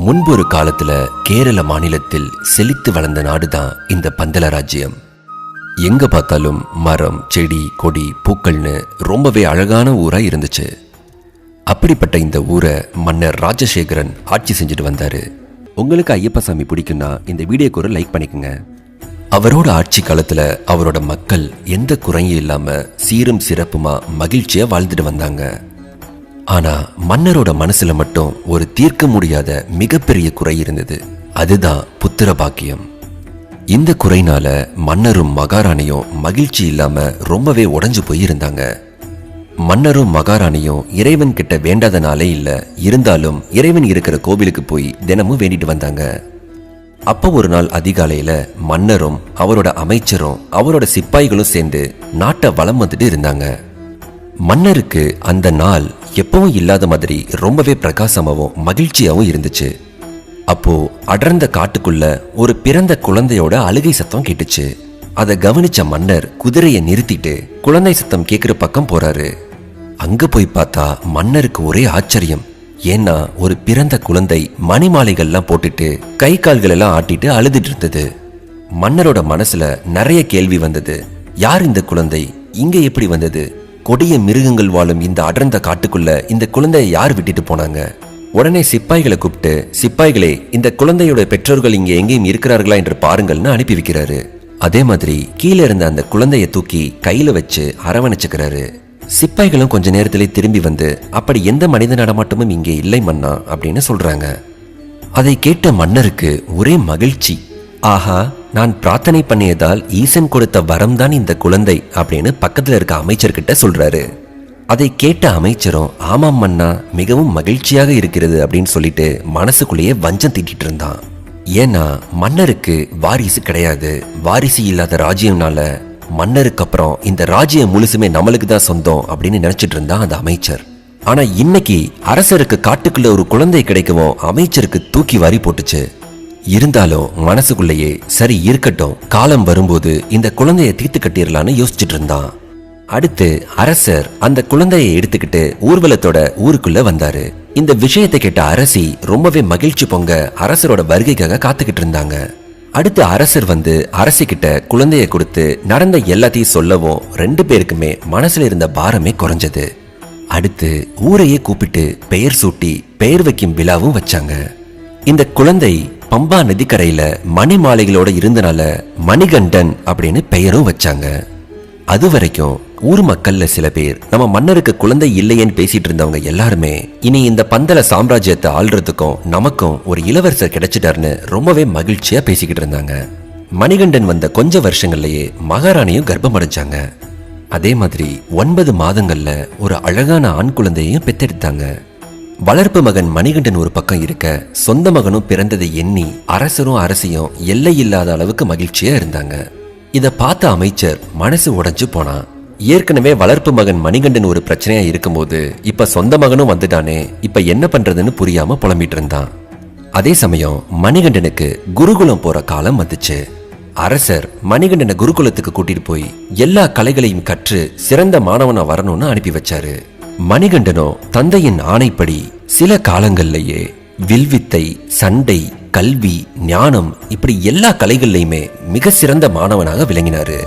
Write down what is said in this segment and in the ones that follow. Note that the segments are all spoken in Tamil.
முன்பொரு காலத்துல கேரள மாநிலத்தில் செழித்து வளர்ந்த நாடுதான் இந்த பந்தல ராஜ்யம். எங்க பார்த்தாலும் மரம் செடி கொடி பூக்கள்னு ரொம்பவே அழகான ஊரா இருந்துச்சு. அப்படிப்பட்ட இந்த ஊரை மன்னர் ராஜசேகரன் ஆட்சி செஞ்சுட்டு வந்தாரு. உங்களுக்கு ஐயப்பசாமி பிடிக்கும்னா இந்த வீடியோக்கு ஒரு லைக் பண்ணிக்கோங்க. அவரோட ஆட்சி காலத்துல அவரோட மக்கள் எந்த குறையும் இல்லாம சீரும் சிறப்புமா மகிழ்ச்சியா வாழ்ந்துட்டு வந்தாங்க. ஆனா மன்னரோட மனசுல மட்டும் ஒரு தீர்க்க முடியாத மிகப்பெரிய குறை இருந்தது. அதுதான் புத்திர பாக்கியம். இந்த குறைனால மன்னரும் மகாராணியும் மகிழ்ச்சி இல்லாம ரொம்பவே உடஞ்சு போயிருந்தாங்க. மன்னரும் மகாராணியும் இறைவன் கிட்ட வேண்டாதனாலே இல்ல இருந்தாலும் இறைவன் இருக்கிற கோவிலுக்கு போய் தினமும் வேண்டிட்டு வந்தாங்க. அப்போ ஒரு நாள் அதிகாலையில மன்னரும் அவரோட அமைச்சரும் அவரோட சிப்பாய்களும் சேர்ந்து நாட்டை வளம் வந்துட்டு இருந்தாங்க. மன்னருக்கு அந்த நாள் எப்பவும் இல்லாத மாதிரி ரொம்பவே பிரகாசமாகவும் மகிழ்ச்சியாகவும் இருந்துச்சு. அப்போ அடர்ந்த காட்டுக்குள்ள ஒரு பிறந்த குழந்தையோட அழுகை சத்தம் கேட்டுச்சு. அதை கவனிச்ச மன்னர் குதிரையை நிறுத்திட்டு குழந்தை சத்தம் கேட்குற பக்கம் போறாரு. அங்க போய் பார்த்தா மன்னருக்கு ஒரே ஆச்சரியம். ஏன்னா ஒரு பிறந்த குழந்தை மணிமாலைகள்லாம் போட்டுட்டு கை கால்கள் எல்லாம் ஆட்டிட்டு அழுதுட்டு இருந்தது. மன்னரோட மனசுல நிறைய கேள்வி வந்தது. யார் இந்த குழந்தை? இங்க எப்படி வந்தது? கொடிய மிருகங்கள் வாழும் இந்த அடர்ந்த காட்டுக்குள்ள இந்த குழந்தையை யார் விட்டுட்டு போனாங்க? உடனே சிப்பாய்களை கூப்பிட்டு சிப்பாய்களே இந்த குழந்தையோட பெற்றோர்கள் இங்க எங்கேயும் இருக்கிறார்களா என்று பாருங்கள்னு அனுப்பி வைக்கிறாரு. அதே மாதிரி கீழே இருந்த அந்த குழந்தைய தூக்கி கையில வச்சு அரவணைச்சுக்கிறாரு. சிப்பாய்களும் கொஞ்ச நேரத்திலே திரும்பி வந்து அப்படி எந்த மனித நடமாட்டமும் இங்கே இல்லை மன்னா அப்படின்னு சொல்றாங்க. அதை கேட்ட மன்னருக்கு ஒரே மகிழ்ச்சி. ஆஹா நான் பிரார்த்தனை பண்ணியதால் ஈசன் கொடுத்த வரம் தான் இந்த குழந்தை அப்படின்னு பக்கத்தில் இருக்க அமைச்சர்கிட்ட சொல்றாரு. அதை கேட்ட அமைச்சரும் ஆமாம் மன்னா மிகவும் மகிழ்ச்சியாக இருக்கிறது அப்படின்னு சொல்லிட்டு மனசுக்குள்ளேயே வஞ்சம் திட்டிட்டு இருந்தான். ஏன்னா மன்னருக்கு வாரிசு கிடையாது. வாரிசு இல்லாத ராஜ்யம்னால மன்னருக்கு அப்புறம் இந்த ராஜ்யம் முழுசுமே நம்மளுக்கு தான் சொந்தம் அப்படின்னு நினைச்சிட்டு இருந்தான் அந்த அமைச்சர். ஆனா இன்னைக்கு அரசருக்கு காட்டுக்குள்ள ஒரு குழந்தை கிடைக்கவும் அமைச்சருக்கு தூக்கி வாரி போட்டுச்சு. இருந்தாலும் மனசுக்குள்ளேயே சரி இருக்கட்டும் காலம் வரும்போது இந்த குழந்தைய தீர்த்து கட்டிடலான்னு யோசிச்சுட்டு இருந்தான். அடுத்து அரசர் அந்த குழந்தையை எடுத்துக்கிட்டு ஊர்வலத்தோட ஊருக்குள்ள வந்தாரு. இந்த விஷயத்தை கேட்ட அரசி ரொம்பவே மகிழ்ச்சி பொங்க அரசரோட வருகைக்காக காத்துக்கிட்டு இருந்தாங்க. அடுத்து அரசர் வந்து அரசி கிட்ட குழந்தைய கொடுத்து நடந்த எல்லாத்தையும் சொல்லவும் ரெண்டு பேருக்குமே மனசுல இருந்த பாரமே குறைஞ்சது. அடுத்து ஊரையே கூப்பிட்டு பெயர் சூட்டி பெயர் வைக்கும் விழாவும் வச்சாங்க. இந்த குழந்தை பம்பா நதிக்கரையில் மணி மாலைகளோட இருந்தனால மணிகண்டன் அப்படின்னு பெயரும் வச்சாங்க. அது வரைக்கும் ஊர் மக்கள்ல சில பேர் நம்ம மன்னருக்கு குழந்தை இல்லையேன்னு பேசிட்டு இருந்தவங்க எல்லாருமே இனி இந்த பந்தல சாம்ராஜ்யத்தை ஆள்றதுக்கும் நமக்கும் ஒரு இளவரசர் கிடைச்சிட்டாருன்னு ரொம்பவே மகிழ்ச்சியா பேசிக்கிட்டு இருந்தாங்க. மணிகண்டன் வந்த கொஞ்ச வருஷங்கள்லயே மகாராணியும் கர்ப்பம் அடைஞ்சாங்க அதே மாதிரி ஒன்பது மாதங்கள்ல ஒரு அழகான ஆண் குழந்தையையும் பெத்தெடுத்தாங்க வளர்ப்பு மகன் மணிகண்டன் ஒரு பக்கம் இருக்க சொந்த மகனும் பிறந்ததை எண்ணி அரசரும் அரசியும் எல்லை இல்லாத அளவுக்கு மகிழ்ச்சியா இருந்தாங்க. இதை பார்த்த அமைச்சர் மனசு உடைஞ்சு போனான். ஏற்கனவே வளர்ப்பு மகன் மணிகண்டன் ஒரு பிரச்சனையா இருக்கும்போது இப்ப சொந்த மகனும் வந்துட்டானே இப்ப என்ன பண்றதுன்னு புரியாம புலம்பிட்டு இருந்தான். அதே சமயம் மணிகண்டனுக்கு குருகுலம் போற காலம் வந்துச்சு. அரசர் மணிகண்டனை குருகுலத்துக்கு கூட்டிட்டு போய் எல்லா கலைகளையும் கற்று சிறந்த மாணவனா வரணும்னு அனுப்பி வச்சாரு. மணிகண்டனோ தந்தையின் ஆணைப்படி சில காலங்கள்லேயே வில்வித்தை சண்டை கல்வி ஞானம் இப்படி எல்லா கலைகள்லையுமே மிக சிறந்த மாணவனாக விளங்கினாரு.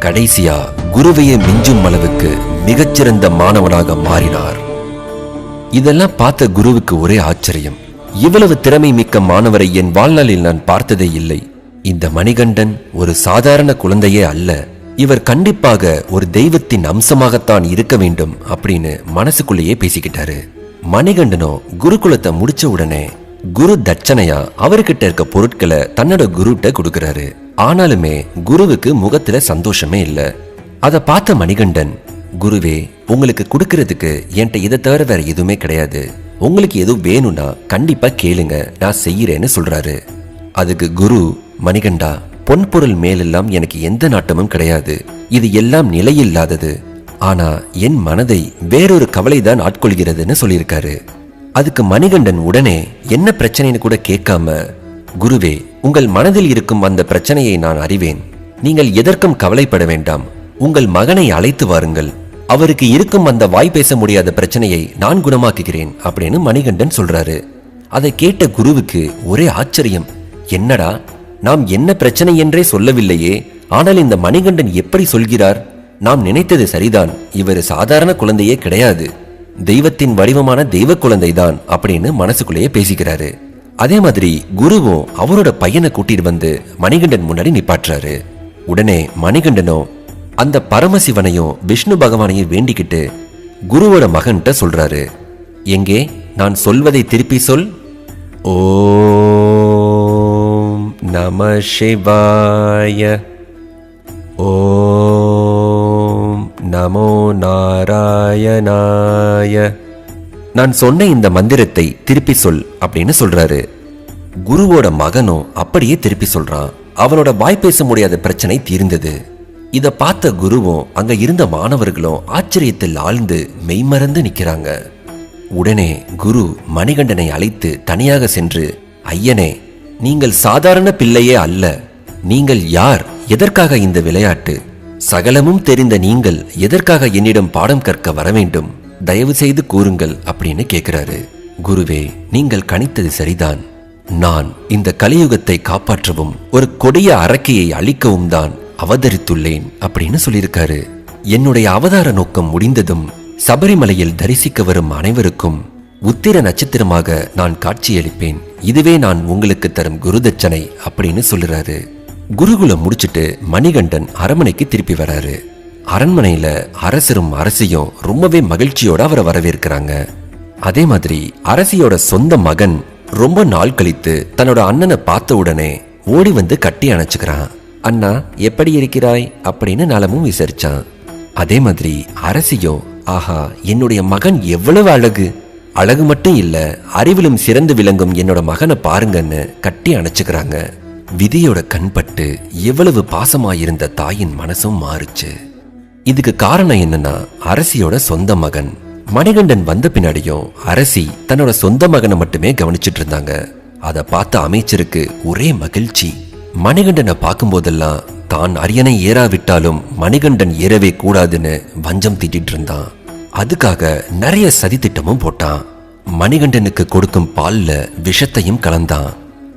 கடைசியா குருவையே மிஞ்சும் அளவுக்கு மிகச்சிறந்த மாணவனாக மாறினார். இதெல்லாம் பார்த்த குருவுக்கு ஒரே ஆச்சரியம். இவ்வளவு திறமை மிக்க மாணவரை என் வாழ்நாளில் நான் பார்த்ததே இல்லை. இந்த மணிகண்டன் ஒரு சாதாரண குழந்தையே அல்ல. இவர் கண்டிப்பாக ஒரு தெய்வத்தின் அம்சமாகத்தான் இருக்க வேண்டும் அப்படின்னு மனசுக்குள்ளேயே பேசிக்கிட்டாரு. மணிகண்டனோ குருகுலத்தை முடிச்ச உடனே குரு தட்சணையா அவர்கிட்ட இருக்க பொருட்களை தன்னோட குருட்ட கொடுக்கறாரு. ஆனாலுமே குருவுக்கு முகத்துல சந்தோஷமே இல்ல. அதை பார்த்த மணிகண்டன் குருவே உங்களுக்கு கொடுக்கறதுக்கு என்கிட்ட இதை தவிர வேற எதுவுமே கிடையாது. உங்களுக்கு எதுவும் வேணும்னா கண்டிப்பா கேளுங்க. நான் செய்யறேன்னு சொல்றாரு. அதுக்கு குரு மணிகண்டா பொன்பொருள் மேலெல்லாம் எனக்கு எந்த நாட்டமும் கிடையாது. இது எல்லாம் நிலையில்லாதது. ஆனா என் மனதை வேறொரு கவலைதான் ஆட்கொள்கிறதுன்னு சொல்லியிருக்காரு. அதுக்கு மணிகண்டன் உடனே என்ன பிரச்சனைன்னு கூட கேட்காம குருவே உங்கள் மனதில் இருக்கும் அந்த பிரச்சனையை நான் அறிவேன். நீங்கள் எதற்கும் கவலைப்பட வேண்டாம். உங்கள் மகனை அழைத்து வாருங்கள். அவருக்கு இருக்கும் அந்த வாய் பேச முடியாத பிரச்சனையை நான் குணமாக்குகிறேன் அப்படின்னு மணிகண்டன் சொல்றாரு. அதை கேட்ட குருவுக்கு ஒரே ஆச்சரியம். என்னடா நாம் என்ன பிரச்சனை என்றே சொல்லவில்லையே ஆனால் இந்த மணிகண்டன் எப்படி சொல்கிறார்? நாம் நினைத்தது சரிதான். இவர் சாதாரண குழந்தையே கிடையாது. தெய்வத்தின் வடிவமான தெய்வ குழந்தைதான் அப்படின்னு மனசுக்குள்ளேயே பேசிக்கிறாரு. அதே மாதிரி குருவும் அவரோட பையனை கூட்டிட்டு வந்து மணிகண்டன் முன்னாடி நிப்பாட்டுறாரு. உடனே மணிகண்டனும் அந்த பரமசிவனையும் விஷ்ணு பகவானையும் வேண்டிக்கிட்டு குருவோட மகன்கிட்ட சொல்றாரு. எங்கே? நான் சொல்வதை திருப்பி சொல். ஓ நம சிவாய. ஓம் நமோ நாராயணாய. நான் சொன்ன இந்த மந்திரத்தை திருப்பி சொல் அப்படின்னு சொல்றாரு. குருவோட மகனும் அப்படியே திருப்பி சொல்றான். அவனோட வாய் பேச முடியாத பிரச்சனை தீர்ந்தது. இத பார்த்த குருவும் அங்க இருந்த மாணவர்களும் ஆச்சரியத்தில் ஆழ்ந்து மெய்மறந்து நிக்கிறாங்க. உடனே குரு மணிகண்டனை அழைத்து தனியாக சென்று ஐயனே நீங்கள் சாதாரண பிள்ளையே அல்ல. நீங்கள் யார்? எதற்காக இந்த விளையாட்டு? சகலமும் தெரிந்த நீங்கள் எதற்காக என்னிடம் பாடம் கற்க வர வேண்டும்? தயவு செய்து கூறுங்கள் அப்படின்னு கேட்கிறாரு குருவே நீங்கள் கணித்தது சரிதான். நான் இந்த கலியுகத்தை காப்பாற்றவும் ஒரு கொடிய அறக்கையை அழிக்கவும் தான் அவதரித்துள்ளேன் அப்படின்னு சொல்லியிருக்காரு. என்னுடைய அவதார நோக்கம் முடிந்ததும் சபரிமலையில் தரிசிக்க வரும் அனைவருக்கும் உத்திர நட்சத்திரமாக நான் காட்சியளிப்பேன். இதுவே நான் உங்களுக்கு தரும் குருதட்சணை அப்படின்னு சொல்லுறாரு. குருகுலம் முடிச்சிட்டு மணிகண்டன் அரண்மனைக்கு திருப்பி வராரு. அரண்மனையில அரசரும் அரசியும் ரொம்பவே மகிழ்ச்சியோட அவரை வரவேற்கிறாங்க. அதே மாதிரி அரசியோட சொந்த மகன் ரொம்ப நாள் கழித்து தன்னோட அண்ணனை பார்த்த உடனே ஓடி வந்து கட்டி அணைச்சுக்கிறான். அண்ணா எப்படி இருக்கிறாய்? அப்படின்னு நலமும் விசாரிச்சான். அதே மாதிரி அரசியும் ஆஹா என்னுடைய மகன் எவ்வளவு அழகு! அழகு மட்டும் இல்லை அறிவிலும் சிறந்து விளங்கும் என்னோட மகனை பாருங்கன்னு கட்டி அணைச்சுக்கிறாங்க. விதியோட கண்பட்டு எவ்வளவு பாசமாயிருந்த தாயின் மனசும் மாறுச்சு. இதுக்கு காரணம் என்னன்னா அரசியோட சொந்த மகன். மணிகண்டன் வந்த பின்னாடியும் அரசி தன்னோட சொந்த மகனை மட்டுமே கவனிச்சிட்டு இருந்தாங்க அதை பார்த்த அமைச்சருக்கு ஒரே மகிழ்ச்சி. மணிகண்டனை பார்க்கும்போதெல்லாம் தான் அரியணை ஏறாவிட்டாலும் மணிகண்டன் ஏறவே கூடாதுன்னு வஞ்சம் தீட்டிட்டு இருந்தான் அதுக்காக நிறைய சதித்திட்டமும் போட்டான். மணிகண்டனுக்கு கொடுக்கும் பால்ல விஷத்தையும் கலந்தான்.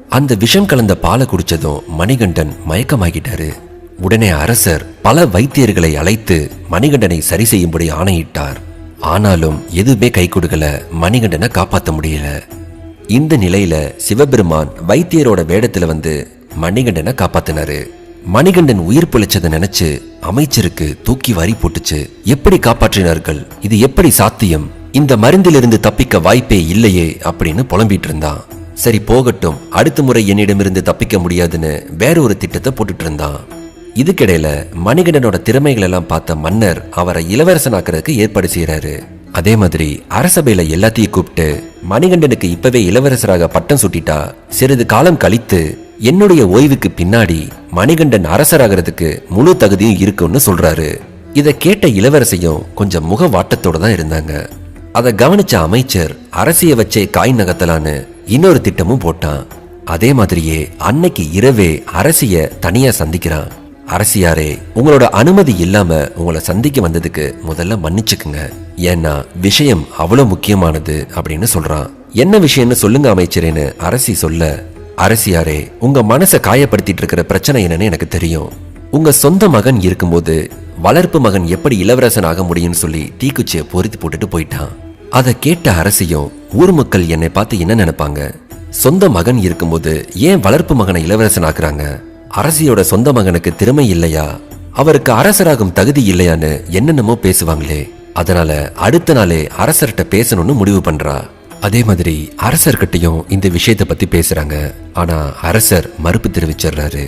அந்த விஷம் கலந்த பாலை குடிச்சதும் மணிகண்டன் மயக்கமாகிட்டாரு. உடனே அரசர் பல வைத்தியர்களை அழைத்து மணிகண்டனை சரி செய்யும்படி ஆணையிட்டார். ஆனாலும் எதுவுமே கை கொடுக்கல மணிகண்டனை காப்பாற்ற முடியல. இந்த நிலையில சிவபெருமான் வைத்தியரோட வேடத்துல வந்து மணிகண்டனை காப்பாத்தினாரு. மணிகண்டன் உயிர் பிழைச்சதை நினைச்சு அமைச்சருக்கு தூக்கி வாரி போட்டுச்சு. எப்படி காப்பாற்றினார்கள்? இது எப்படி சாத்தியம்? இந்த மருந்திலிருந்து தப்பிக்க வாய்ப்பே இல்லையே அப்படின்னு புலம்பிட்டு இருந்தான் சரி போகட்டும். அடுத்த முறை என்னிடமிருந்து தப்பிக்க முடியாதுன்னு வேற ஒரு திட்டத்தை போட்டுட்டு இருந்தான் இதுக்கிடையில மணிகண்டனோட திறமைகள் எல்லாம் பார்த்த மன்னர் அவரை இளவரசனாக்குறதுக்கு ஏற்பாடு செய்யறாரு அதே மாதிரி அரசபையில எல்லாத்தையும் கூப்பிட்டு மணிகண்டனுக்கு இப்பவே இளவரசராக பட்டம் சுட்டிட்டா சிறிது காலம் கழித்து என்னுடைய ஓய்வுக்கு பின்னாடி மணிகண்டன் அரசராகிறதுக்கு முழு தகுதியும் இருக்குன்னு சொல்றாரு. இதை கேட்ட இளவரசையும் கொஞ்சம் முக வாட்டத்தோட தான் இருந்தாங்க. அதை கவனிச்ச அமைச்சர் அரசிய வச்சே காய் நகத்தலான்னு இன்னொரு திட்டமும் போட்டான். அதே மாதிரியே அன்னைக்கு இரவே அரசிய தனியா சந்திக்கிறான். அரசியாரே உங்களோட அனுமதி இல்லாம உங்களை சந்திக்க வந்ததுக்கு முதல்ல மன்னிச்சுக்குங்க. ஏன்னா விஷயம் அவ்வளவு முக்கியமானது அப்படின்னு சொல்றான். என்ன விஷயம்னு சொல்லுங்க அமைச்சரேன்னு அரசி சொல்ல அரசியாரே உங்க மனசை காயப்படுத்திட்டு இருக்கிற பிரச்சனை என்னன்னு எனக்கு தெரியும். உங்க சொந்த மகன் இருக்கும்போது வளர்ப்பு மகன் எப்படி இளவரசன் ஆக முடியும்னு சொல்லி தீக்குச்சியை பொருத்தி போட்டுட்டு போயிட்டான். அதை கேட்ட அரசியும் ஊர் மக்கள் என்னை பார்த்து என்ன நினைப்பாங்க? சொந்த மகன் இருக்கும்போது ஏன் வளர்ப்பு மகனை இளவரசன் ஆக்குறாங்க? அரசியோட சொந்த மகனுக்கு திறமை இல்லையா? அவருக்கு அரசராகும் தகுதி இல்லையான்னு என்னென்னமோ பேசுவாங்களே. அதனால அடுத்த நாளே அரசர்கிட்ட பேசணும்னு முடிவு பண்றா. அதே மாதிரி அரசர்கிட்டையும் இந்த விஷயத்தை பத்தி பேசுறாங்க. ஆனா அரசர் மறுப்பு தெரிவிச்சிடுறாரு.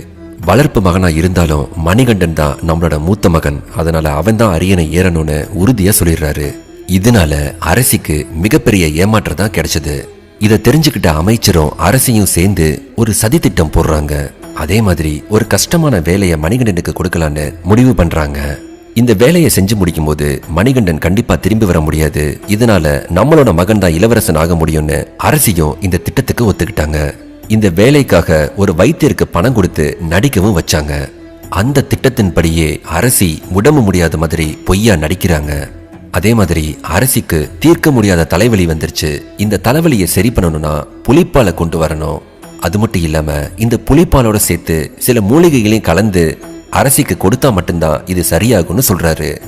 வளர்ப்பு மகனா இருந்தாலும் மணிகண்டன் தான் நம்மளோட மூத்த மகன். அதனால அவன் தான் அரியணை ஏறணும்னு உறுதியா சொல்லிடுறாரு. இதனால அரசிக்கு மிகப்பெரிய ஏமாற்றம் தான் கிடைச்சது. இதை தெரிஞ்சுக்கிட்ட அமைச்சரும் அரசியும் சேர்ந்து ஒரு சதித்திட்டம் போடுறாங்க. அதே மாதிரி ஒரு கஷ்டமான வேலையை மணிகண்டனுக்கு கொடுக்கலான்னு முடிவு பண்றாங்க. இந்த வேலையை செஞ்சு முடிக்கும் போது மணிகண்டன் கண்டிப்பா திரும்பி வர முடியாது. இதனால நம்மளோட மகன் தான் இளவரசன் ஆக முடியும்னு அரசியும் இந்த திட்டத்துக்கு ஒத்துக்கிட்டாங்க. இந்த வேலைக்காக ஒரு வைத்தியருக்கு பணம் கொடுத்து நடிக்கவும் வச்சாங்க. அந்த திட்டத்தின்படியே அரசி உடம்பு முடியாத மாதிரி பொய்யா நடிக்கிறாங்க. அதே மாதிரி அரசிக்கு தீர்க்க முடியாத தலைவலி வந்துருச்சு. இந்த தலைவலியை சரி பண்ணணும்னா புளிப்பால கொண்டு வரணும். அது மட்டும் இல்லாம இந்த புளிப்பாலோட சேர்த்து சில மூலிகைகளையும் கலந்து அரசிக்கு கொடுத்தா மட்டும்தான் இது சரியாகும்னு சொல்றாரு.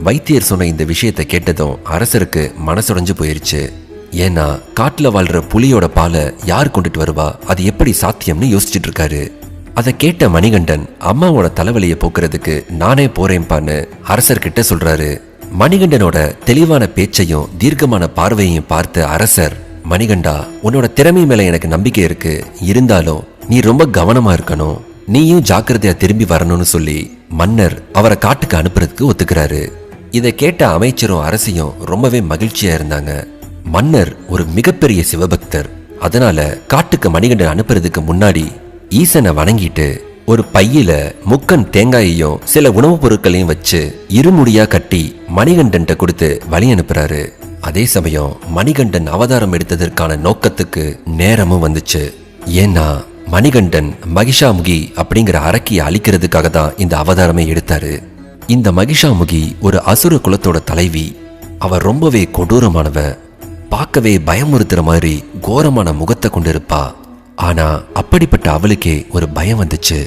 வைத்தியர் சொன்ன இந்த விஷயத்தை கேட்டதும் அரசருக்கு மனசுடைஞ்சு போயிருச்சு. ஏன்னா காட்டில் வாழ்ற புலியோட பாலை யார் கொண்டுட்டு வருவா? அது எப்படி சாத்தியம்னு யோசிச்சுட்டு இருக்காரு. அதை கேட்ட மணிகண்டன் அம்மாவோட தலைவலியை போக்குறதுக்கு நானே போறேன்பான்னு அரசர்கிட்ட சொல்றாரு. மணிகண்டனோட தெளிவான பேச்சையும் தீர்க்கமான பார்வையையும் பார்த்த அரசர் மணிகண்டா உன்னோட திறமை மேல எனக்கு நம்பிக்கை இருக்கு. இருந்தாலும் நீ ரொம்ப கவனமா இருக்கணும். நீயும் ஜாக்கிரதையா திரும்பி வரணும்னு சொல்லி மன்னர் அவரை காட்டுக்கு அனுப்புறதுக்கு ஒத்துக்கிறாரு. இதை கேட்ட அமைச்சரும் அரசியும் ரொம்பவே மகிழ்ச்சியா இருந்தாங்க. மன்னர் ஒரு மிகப்பெரிய சிவபக்தர். அதனால காட்டுக்கு மணிகண்டன் அனுப்புறதுக்கு முன்னாடி ஈசனை வணங்கிட்டு ஒரு பையில முக்கன் தேங்காயையும் சில உணவுப் பொருட்களையும் வச்சு இருமுடியா கட்டி மணிகண்டன் கொடுத்து வழி அனுப்புறாரு. அதே சமயம் மணிகண்டன் அவதாரம் எடுத்ததற்கான நோக்கத்துக்கு நேரமும் வந்துச்சு. ஏன்னா மணிகண்டன் மகிஷாமுகி அப்படிங்கிற அரக்கியை அழிக்கிறதுக்காக தான் இந்த அவதாரமே எடுத்தாரு. இந்த மகிஷாமுகி ஒரு அசுர குலத்தோட தலைவி. அவ ரொம்பவே கொடூரமானவ. பார்க்கவே பயமுறுத்துற மாதிரி கோரமான முகத்தை கொண்டிருப்பா. ஆனா அப்படிப்பட்ட அவளுக்கே ஒரு பயம் வந்துச்சு.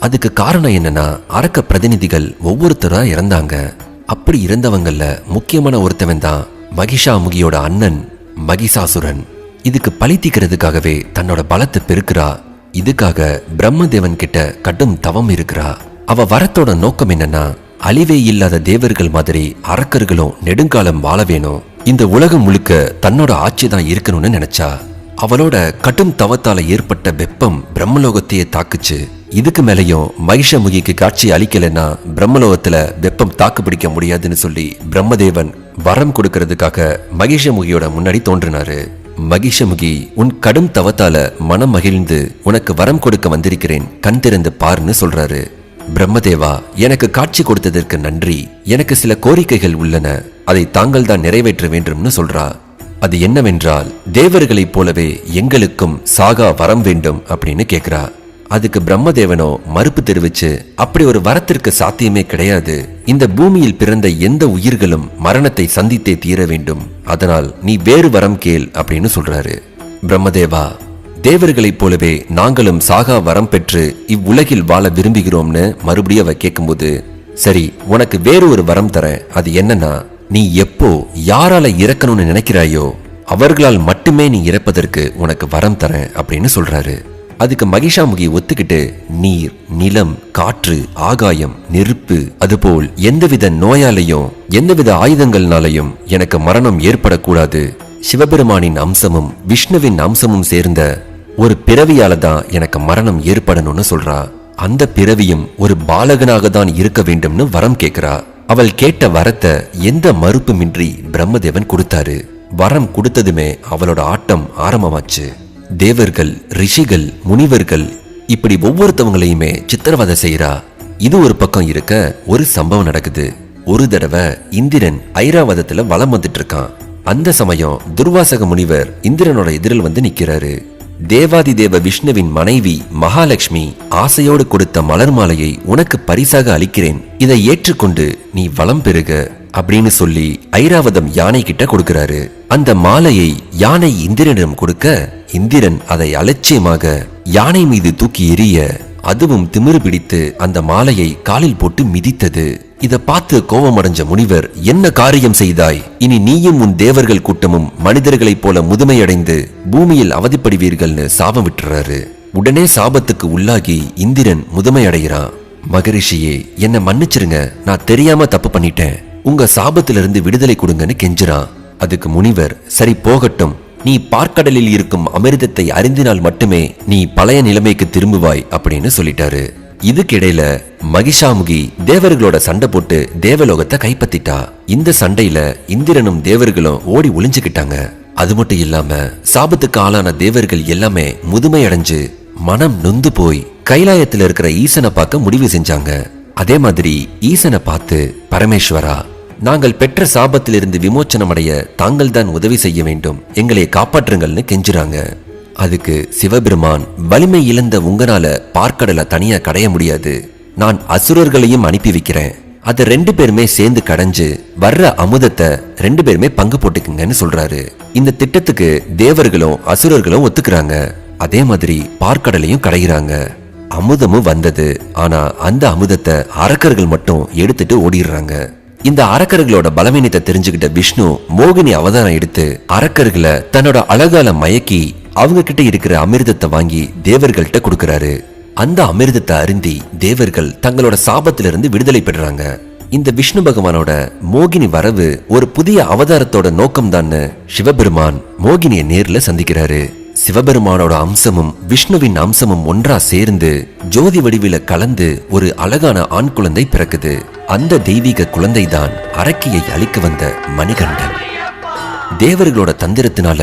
அதுக்கு காரணம் என்னன்னா அரக்க பிரதிநிதிகள் ஒவ்வொருத்தரா இறந்தாங்க. அப்படி இறந்தவங்கள முக்கியமான ஒருத்தவன் தான் மகிஷாமுகியோட அண்ணன் மகிஷாசுரன். இதுக்கு பழி தீக்கிறதுக்காகவே தன்னோட பலத்தை பெருக்கிறா இதுக்காக பிரம்மதேவன் கிட்ட கடும் தவம் இருக்கிறா. அவ வரத்தோட நோக்கம் என்னன்னா அழிவே இல்லாத தேவர்கள் மாதிரி அரக்கர்களும் நெடுங்காலம் வாழ வேணும் இந்த உலகம் முழுக்க தன்னோட ஆட்சி தான் இருக்கணும்னு நினைச்சா அவளோட கடும் தவத்தால ஏற்பட்ட வெப்பம் பிரம்மலோகத்தையே தாக்குச்சு. இதுக்கு மேலையும் மகிஷமுகிக்கு காட்சி அளிக்கலைன்னா பிரம்மலோகத்துல வெப்பம் தாக்கு பிடிக்க முடியாதுன்னு சொல்லி பிரம்மதேவன் வரம் கொடுக்கறதுக்காக மகிஷமுகியோட முன்னாடி தோன்றினாரு. மகிஷமுகி உன் கடும் தவத்தால மனம் மகிழ்ந்து உனக்கு வரம் கொடுக்க வந்திருக்கிறேன் கண் திறந்து பாருன்னு சொல்றாரு. பிரம்மதேவா எனக்கு காட்சி கொடுத்ததற்கு நன்றி. எனக்கு சில கோரிக்கைகள் உள்ளன. அதை தாங்கள் தான் நிறைவேற்ற வேண்டும்னு சொல்றா. அது என்னவென்றால் தேவர்களைப் போலவே எங்களுக்கும் சாகா வரம் வேண்டும் அப்படின்னு கேட்கிறா அதுக்கு பிரம்மதேவனோ மறுப்பு தெரிவிச்சு அப்படி ஒரு வரத்திற்கு சாத்தியமே கிடையாது. இந்த பூமியில் பிறந்த எந்த உயிர்களும் மரணத்தை சந்தித்தே தீர வேண்டும். அதனால் நீ வேறு வரம் கேள் அப்படின்னு சொல்றாரு. பிரம்மதேவா தேவர்களைப் போலவே நாங்களும் சாகா வரம் பெற்று இவ்வுலகில் வாழ விரும்புகிறோம்னு மறுபடியும் அவ கேட்கும்போது சரி உனக்கு வேறு ஒரு வரம் தர அது என்னன்னா நீ எப்போ யாரால இறக்கணும்னு நினைக்கிறாயோ அவர்களால் மட்டுமே நீ இறப்பதற்கு உனக்கு வரம் தரேன் அப்படின்னு சொல்றாரு. அதுக்கு மகிஷாமுகி ஒத்துக்கிட்டு நீர் நிலம் காற்று ஆகாயம் நெருப்பு அதுபோல் எந்தவித நோயாலையும் எந்தவித ஆயுதங்கள்னாலையும் எனக்கு மரணம் ஏற்படக்கூடாது. சிவபெருமானின் அம்சமும் விஷ்ணுவின் அம்சமும் சேர்ந்த ஒரு பிறவியால தான் எனக்கு மரணம் ஏற்படணும்னு சொல்றா. அந்த பிறவியும் ஒரு பாலகனாக தான் இருக்க வேண்டும்னு வரம் கேட்கிறா. அவள் கேட்ட வரத்தை எந்த மறுப்புமின்றி பிரம்மதேவன் கொடுத்தாரு. வரம் கொடுத்ததுமே அவளோட ஆட்டம் ஆரம்பமாச்சு. தேவர்கள் ரிஷிகள் முனிவர்கள் இப்படி ஒவ்வொருத்தவங்களையுமே சித்திரவதை செய்யறா இது ஒரு பக்கம் இருக்க ஒரு சம்பவம் நடக்குது. ஒரு தடவை இந்திரன் ஐராவதத்துல வலம் வந்துட்டு இருக்கான். அந்த சமயம் துர்வாசக முனிவர் இந்திரனோட எதிரில் வந்து நிக்கிறாரு. தேவாதி தேவ விஷ்ணுவின் மனைவி மகாலட்சுமி ஆசையோடு கொடுத்த மலர் மாலையை உனக்கு பரிசாக அளிக்கிறேன். இதை ஏற்றுக்கொண்டு நீ வளம் பெறுக அப்படின்னு சொல்லி ஐராவதம் யானை கிட்ட கொடுக்கிறாரு. அந்த மாலையை யானை இந்திரனிடம் கொடுக்க இந்திரன் அதை அலட்சியமாக யானை மீது தூக்கி எறிய அதுவும் திமிரு பிடித்து அந்த மாலையை காலில் போட்டு மிதித்தது. இத பார்த்து கோபமடைஞ்ச முனிவர் என்ன காரியம் செய்தாய்? இனி நீயும் உன் தேவர்கள் கூட்டமும் மனிதர்களைப் போல முதுமையடைந்து பூமியில் அவதிப்படுவீர்கள்னு சாபம் விட்டுறாரு. உடனே சாபத்துக்கு உள்ளாகி இந்திரன் முதுமையடைகிறான். மகரிஷியே என்ன மன்னிச்சிருங்க. நான் தெரியாம தப்பு பண்ணிட்டேன். உங்க சாபத்திலிருந்து விடுதலை கொடுங்கன்னு கெஞ்சுறான். அதுக்கு முனிவர் சரி போகட்டும். நீ பார்க்கடலில் இருக்கும் அமிர்தத்தை அறிந்தினால் மட்டுமே நீ பழைய நிலைமைக்கு திரும்புவாய் அப்படின்னு சொல்லிட்டாரு. இதுக்கிடையில மகிஷாமுகி தேவர்களோட சண்டை போட்டு தேவலோகத்தை கைப்பத்திட்டா. இந்த சண்டையில இந்திரனும் தேவர்களும் ஓடி ஒளிஞ்சுக்கிட்டாங்க. அது மட்டும் இல்லாம சாபத்துக்கு ஆளான தேவர்கள் எல்லாமே முதுமை அடைஞ்சு மனம் நொந்து போய் கைலாயத்துல இருக்கிற ஈசனை பார்க்க முடிவு செஞ்சாங்க. அதே மாதிரி ஈசனை பார்த்து பரமேஸ்வரா நாங்கள் பெற்ற சாபத்திலிருந்து விமோச்சனம் அடைய தாங்கள் தான் உதவி செய்ய வேண்டும். எங்களை காப்பாற்றுங்கள்னு கெஞ்சுறாங்க. அதுக்கு சிவபெருமான் வலிமை இழந்த உங்களால பார்க்கடலை தனியா கடைய முடியாது. நான் அசுரர்களையும் அனுப்பி வைக்கிறேன். அதை ரெண்டு பேருமே சேர்ந்து கடைஞ்சு வர்ற அமுதத்தை ரெண்டு பேருமே பங்கு போட்டுக்குங்கன்னு சொல்றாரு. இந்த திட்டத்துக்கு தேவர்களும் அசுரர்களும் ஒத்துக்கிறாங்க. அதே மாதிரி பார்க்கடலையும் கடைகிறாங்க. அமுதமும் வந்தது. ஆனா அந்த அமுதத்தை அரக்கர்கள் மட்டும் எடுத்துட்டு ஓடிடுறாங்க. இந்த அரக்கர்களோட பலவீனத்தை தெரிஞ்சுக்கிட்ட விஷ்ணு மோகினி அவதாரம் எடுத்து அரக்கர்களை தன்னோட அழகால மயக்கி அவங்க கிட்ட இருக்கிற அமிர்தத்தை வாங்கி தேவர்கள்ட்ட கொடுக்கறாரு. அந்த அமிர்தத்தை அருந்தி தேவர்கள் தங்களோட சாபத்திலிருந்து விடுதலை பெறாங்க இந்த விஷ்ணு பகவானோட மோகினி வரவு ஒரு புதிய அவதாரத்தோட நோக்கம் சிவபெருமான் மோகினிய நேர்ல சந்திக்கிறாரு. சிவபெருமானோட அம்சமும் விஷ்ணுவின் அம்சமும் ஒன்றா சேர்ந்து ஜோதி வடிவில கலந்து ஒரு அழகான ஆண் குழந்தை பிறக்குது. அந்த தெய்வீக குழந்தைதான் அரக்கியை அழிக்க வந்த மணிகண்டன். தேவர்களோட தந்திரத்தினால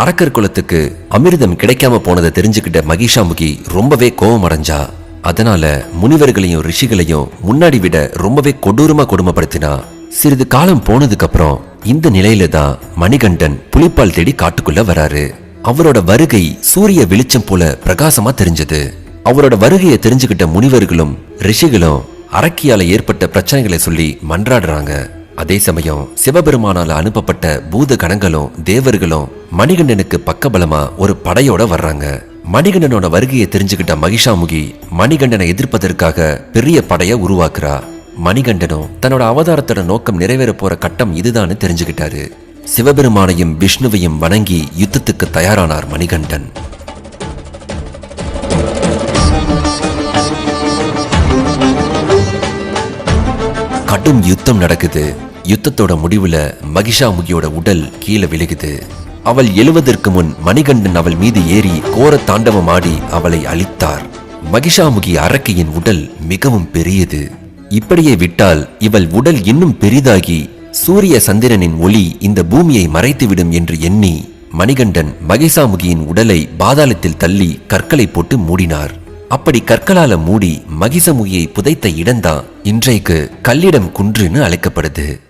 அரக்கர் குலத்துக்கு அமிர்தம் கிடைக்காம போனதை தெரிஞ்சுக்கிட்ட மகிஷாமுகி ரொம்பவே கோபம் அடைஞ்சா அதனால முனிவர்களையும் ரிஷிகளையும் முன்னாடி விட ரொம்பவே கொடூரமா கொடுமைப்படுத்தினா. சிறிது காலம் போனதுக்கு அப்புறம் இந்த நிலையில தான் மணிகண்டன் புலிப்பால் தேடி காட்டுக்குள்ள வராரு. அவரோட வருகை சூரிய வெளிச்சம் போல பிரகாசமா தெரிஞ்சது. அவரோட வருகையை தெரிஞ்சுக்கிட்ட முனிவர்களும் ரிஷிகளும் அரக்கியால ஏற்பட்ட பிரச்சனைகளை சொல்லி மன்றாடுறாங்க. அதே சமயம் சிவபெருமானால அனுப்பப்பட்ட பூத கணங்களும் தேவர்களும் மணிகண்டனுக்கு பக்கபலமா ஒரு படையோட வர்றாங்க. மணிகண்டனோட வருகையை தெரிஞ்சுக்கிட்ட மகிஷாமுகி மணிகண்டனை எதிர்ப்பதற்காக பெரிய படைய உருவாக்குறா. மணிகண்டனும் தன்னோட அவதாரத்தோட நோக்கம் நிறைவேற போற கட்டம் இதுதான்னு தெரிஞ்சுக்கிட்டாரு. சிவபெருமானையும் விஷ்ணுவையும் வணங்கி யுத்தத்துக்கு தயாரானார் மணிகண்டன். கடும் யுத்தம் நடக்குது. யுத்தத்தோட முடிவுல மகிஷாமுகியோட உடல் கீழே விழுகுது. அவள் எழுவதற்கு முன் மணிகண்டன் அவள் மீது ஏறி கோர தாண்டவம் ஆடி அவளை அழித்தார். மகிஷாமுகி அரக்கியின் உடல் மிகவும் பெரியது. இப்படியே விட்டால் இவள் உடல் இன்னும் பெரிதாகி சூரிய சந்திரனின் ஒளி இந்த பூமியை மறைத்துவிடும் என்று எண்ணி மணிகண்டன் மகிஷாமுகியின் உடலை பாதாளத்தில் தள்ளி கற்களை போட்டு மூடினார். அப்படி கற்களால மூடி மகிசமுகியை புதைத்த இடம்தான் இன்றைக்கு கல்லிடம் குன்றுன்னு அழைக்கப்படுது.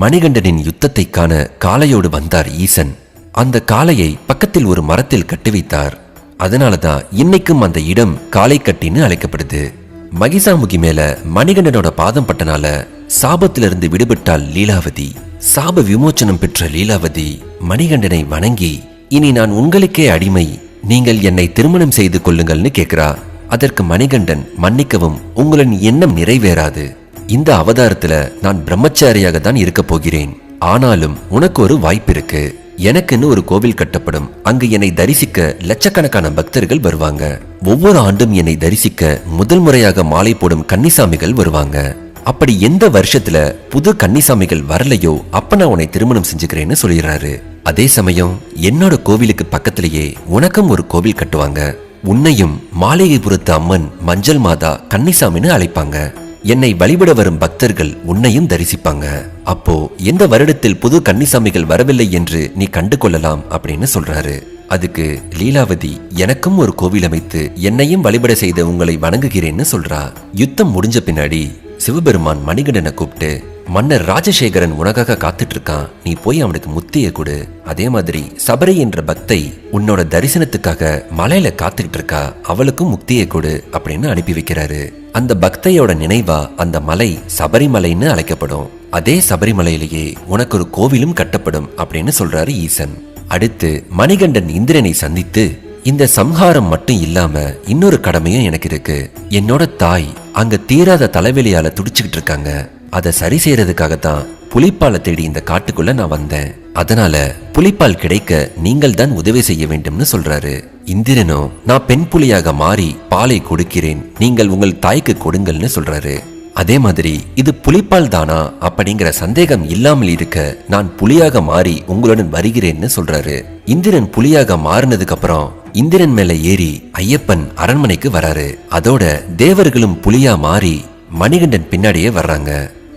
மணிகண்டனின் யுத்தத்தை காண காளையோடு வந்தார் ஈசன். அந்த காளையை பக்கத்தில் ஒரு மரத்தில் கட்டி வைத்தார் அதனாலதான் இன்னைக்கும் அந்த இடம் காளை கட்டின்னு அழைக்கப்படுது. மகிசாமுகி மேல மணிகண்டனோட பாதம் பட்டனால சாபத்திலிருந்து விடுபட்டால் லீலாவதி. சாப விமோச்சனம் பெற்ற லீலாவதி மணிகண்டனை வணங்கி இனி நான் உங்களுக்கே அடிமை. நீங்கள் என்னை திருமணம் செய்து கொள்ளுங்கள்னு கேட்கிறா அதற்கு மணிகண்டன் மன்னிக்கவும் உங்களின் எண்ணம் நிறைவேறாது. இந்த அவதாரத்துல நான் பிரம்மச்சாரியாக தான் இருக்க போகிறேன். ஆனாலும் உனக்கு ஒரு வாய்ப்பு இருக்கு. எனக்குன்னு ஒரு கோவில் கட்டப்படும். அங்கு என்னை தரிசிக்க லட்சக்கணக்கான பக்தர்கள் வருவாங்க. ஒவ்வொரு ஆண்டும் என்னை தரிசிக்க முதல் முறையாக மாலை போடும் கன்னிசாமிகள் வருவாங்க. அப்படி எந்த வருஷத்துல புது கன்னிசாமிகள் வரலையோ அப்ப நான் உன்னை திருமணம் செஞ்சுக்கிறேன்னு சொல்லிடுறாரு. அதே சமயம் என்னோட கோவிலுக்கு பக்கத்திலேயே உனக்கும் ஒரு கோவில் கட்டுவாங்க. உன்னையும் மாளிகைபுரத்து அம்மன் மஞ்சள் மாதா கன்னிசாமின்னு அழைப்பாங்க. என்னை வழிபட வரும் பக்தர்கள் உன்னையும் தரிசிப்பாங்க. அப்போ எந்த வருடத்தில் புது கன்னிசாமிகள் வரவில்லை என்று நீ கண்டு கொள்ளலாம் அப்படின்னு சொல்றாரு. அதுக்கு லீலாவதி எனக்கும் ஒரு கோவில் அமைத்து என்னையும் வழிபட செய்த உங்களை வணங்குகிறேன்னு சொல்றா. யுத்தம் முடிஞ்ச பின்னாடி சிவபெருமான் மணிகண்டனை கூப்பிட்டு மன்னர் ராஜசேகரன் உனக்காக காத்துட்டு இருக்கான் நீ போய் அவனுக்கு முத்திய கொடு. அதே மாதிரி சபரி என்ற பக்தை உன்னோட தரிசனத்துக்காக மலையில காத்துக்கிட்டு இருக்கா அவளுக்கும் முக்தியை கொடு அப்படின்னு அனுப்பி வைக்கிறாரு. அந்த பக்தையோட நினைவா அந்த மலை சபரிமலைன்னு அழைக்கப்படும். அதே சபரிமலையிலேயே உனக்கு ஒரு கோவிலும் கட்டப்படும் அப்படின்னு சொல்றாரு ஈசன். அடுத்து மணிகண்டன் இந்திரனை சந்தித்து இந்த சம்ஹாரம் மட்டும் இல்லாம இன்னொரு கடமையும் எனக்கு இருக்கு. என்னோட தாய் அங்க தீராத தலைவலியால துடிச்சுக்கிட்டு இருக்காங்க அதை சரி செய்யறதுக்காகத்தான் புலிப்பாலை தேடி இந்த காட்டுக்குள்ள நான் வந்தேன். அதனால புலிப்பால் கிடைக்க நீங்கள் தான் உதவி செய்ய வேண்டும்னு சொல்றாரு. இந்திரனோ நான் பெண் புலியாக மாறி பாலை கொடுக்கிறேன். நீங்கள் உங்கள் தாய்க்கு கொடுங்கள்னு சொல்றாரு. அதே மாதிரி இது புலிப்பால் தானா? அப்படிங்கிற சந்தேகம் இல்லாமல் இருக்க நான் புலியாக மாறி உங்களுடன் வருகிறேன்னு சொல்றாரு. இந்திரன் புலியாக மாறினதுக்கு அப்புறம் இந்திரன் மேல ஏறி ஐயப்பன் அரண்மனைக்கு வராரு. அதோட தேவர்களும் புலியா மாறி மணிகண்டன் பின்னாடியே வர்றாங்க.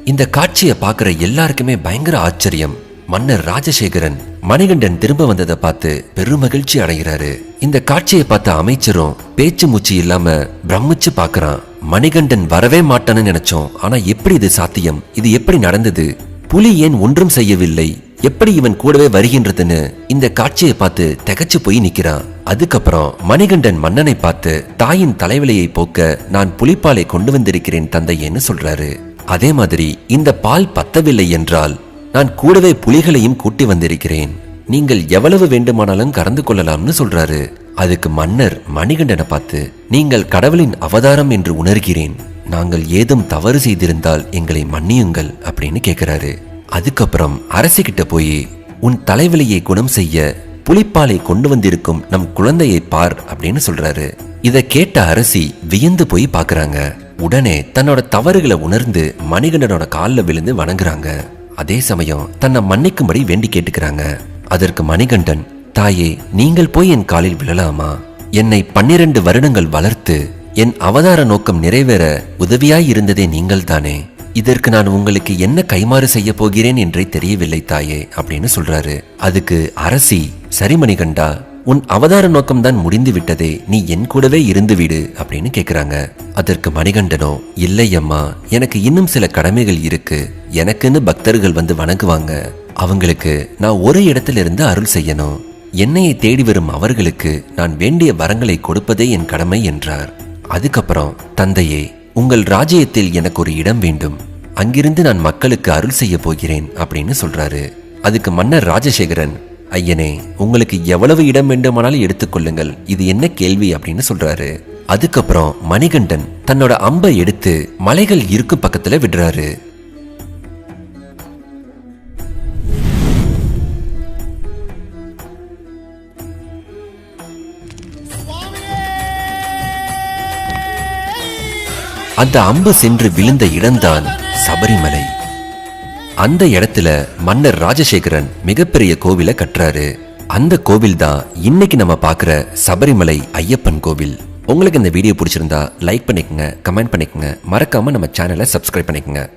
இந்த காட்சியை பார்க்குற எல்லாருக்குமே பயங்கர ஆச்சரியம். மன்னர் ராஜசேகரன் மணிகண்டன் திரும்ப வந்ததை பார்த்து பெருமகிழ்ச்சி அடைகிறாரு. இந்த காட்சியை பார்த்த அமைச்சரும் பேச்சு மூச்சு இல்லாம பிரமிச்சு பார்க்கறான். மணிகண்டன் வரவே மாட்டான்னு நினைச்சோம். ஆனா எப்படி இது சாத்தியம்? இது எப்படி நடந்தது? புலி ஏன் ஒன்றும் செய்யவில்லை? எப்படி இவன் கூடவே வருகின்றதுன்னு இந்த காட்சியை பார்த்து திகச்சு போய் நிக்கிறான். அதுக்கப்புறம் மணிகண்டன் மன்னனை பார்த்து தாயின் தலைவலியை போக்க நான் புலிப்பாலை கொண்டு வந்திருக்கிறேன் தந்தையேன்னு சொல்றாரு. அதே மாதிரி இந்த பால் பத்தவில்லை என்றால் நான் கூடவே புலிகளையும் கூட்டி வந்திருக்கிறேன். நீங்கள் எவ்வளவு வேண்டுமானாலும் கறந்து கொள்ளலாம்னு சொல்றாரு. அதுக்கு மன்னர் மணிகண்டனை பார்த்து நீங்கள் கடவுளின் அவதாரம் என்று உணர்கிறேன். நாங்கள் ஏதும் தவறு செய்திருந்தால் எங்களை மன்னியுங்கள் அப்படின்னு கேட்கிறாரு அதுக்கப்புறம் அரசிக்கிட்ட போய் உன் தலைவலியை குணம் செய்ய புலிப்பாலை கொண்டு வந்திருக்கும் நம் குழந்தையை பார் அப்படின்னு சொல்றாரு. இதை கேட்ட அரசி வியந்து போய் பாக்குறாங்க உடனே தன்னோட தவறுகளை உணர்ந்து மணிகண்டனோட காலில் விழுந்து வணங்குறாங்க. அதே சமயம் தன்னை மன்னிக்கும்படி வேண்டி கேட்டுக்கிறாங்க. அதற்கு மணிகண்டன் தாயே நீங்கள் போய் என் காலில் விழலாமா? என்னை பன்னிரண்டு வருடங்கள் வளர்த்து என் அவதார நோக்கம் நிறைவேற உதவியாய் இருந்ததே நீங்கள் தானே இதற்கு நான் உங்களுக்கு என்ன கைமாறு செய்ய போகிறேன் என்றே தெரியவில்லை தாயே அப்படின்னு சொல்றாரு. அதுக்கு அரசி சரி மணிகண்டா உன் அவதார நோக்கம்தான் முடிந்து விட்டதே நீ என் கூடவே இருந்து விடு அப்படின்னு கேக்குறாங்க. அதற்கு மணிகண்டனோ இல்லை அம்மா எனக்கு இன்னும் சில கடமைகள் இருக்கு. எனக்குன்னு பக்தர்கள் வந்து வணங்குவாங்க. அவங்களுக்கு நான் ஒரு இடத்துல இருந்து அருள் செய்யணும். என்னையை தேடி வரும் அவர்களுக்கு நான் வேண்டிய வரங்களை கொடுப்பதே என் கடமை என்றார். அதுக்கப்புறம் தந்தையே உங்கள் ராஜ்யத்தில் எனக்கு ஒரு இடம் வேண்டும். அங்கிருந்து நான் மக்களுக்கு அருள் செய்ய போகிறேன் அப்படின்னு சொல்றாரு. அதுக்கு மன்னர் ராஜசேகரன் ஐயனே உங்களுக்கு எவ்வளவு இடம் வேண்டுமானாலும் எடுத்துக்கொள்ளுங்கள். இது என்ன கேள்வி அப்படின்னு சொல்றாரு. அதுக்கப்புறம் மணிகண்டன் தன்னோட அம்பை எடுத்து மலைகள் இருக்கும் பக்கத்துல விடுறாரு. அந்த அம்பு சென்று விழுந்த இடம்தான் சபரிமலை. அந்த இடத்துல மன்னர் ராஜசேகரன் மிகப்பெரிய கோவிலை கட்டுறாரு. அந்த கோவில் தான் இன்னைக்கு நம்ம பார்க்குற சபரிமலை ஐயப்பன் கோவில். உங்களுக்கு இந்த வீடியோ பிடிச்சிருந்தா லைக் பண்ணிக்கங்க கமெண்ட் பண்ணிக்கங்க. மறக்காம நம்ம சேனலை சப்ஸ்கிரைப் பண்ணிக்கங்க.